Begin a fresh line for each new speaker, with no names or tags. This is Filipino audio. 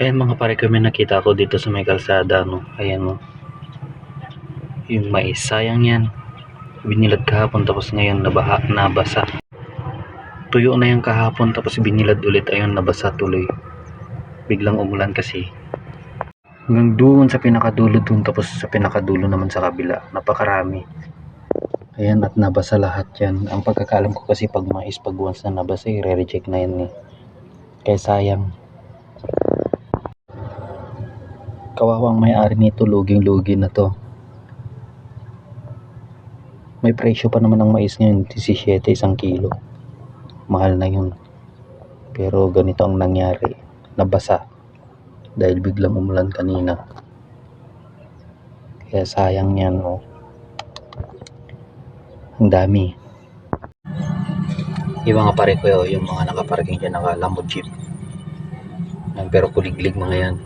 Ayan mga pare ko nakita ko dito sa may kalsada no. Ayan mo. Yung mais sayang yan. Binilad kahapon tapos ngayon nabaha, nabasa. Tuyo na yung kahapon tapos binilad ulit ayun nabasa tuloy. Biglang umulan kasi. Hanggang doon sa pinakadulo doon tapos sa pinakadulo naman sa kabila. Napakarami. Ayan at nabasa lahat yan. Ang pagkakalam ko kasi pag mais pag once na nabasa i-reject na yan eh. Kaya sayang. Kawawang may-ari nito luging-lugi na to. May presyo pa naman ang mais ngayon, 17 isang kilo. Mahal na yun. Pero ganito ang nangyari. Nabasa. Dahil biglang umulan kanina. Kaya sayang yan, oh. Ang dami. Yung mga pare ko, yung mga nakaparking dyan, nakalamod jeep. Pero kuliglig mga yan.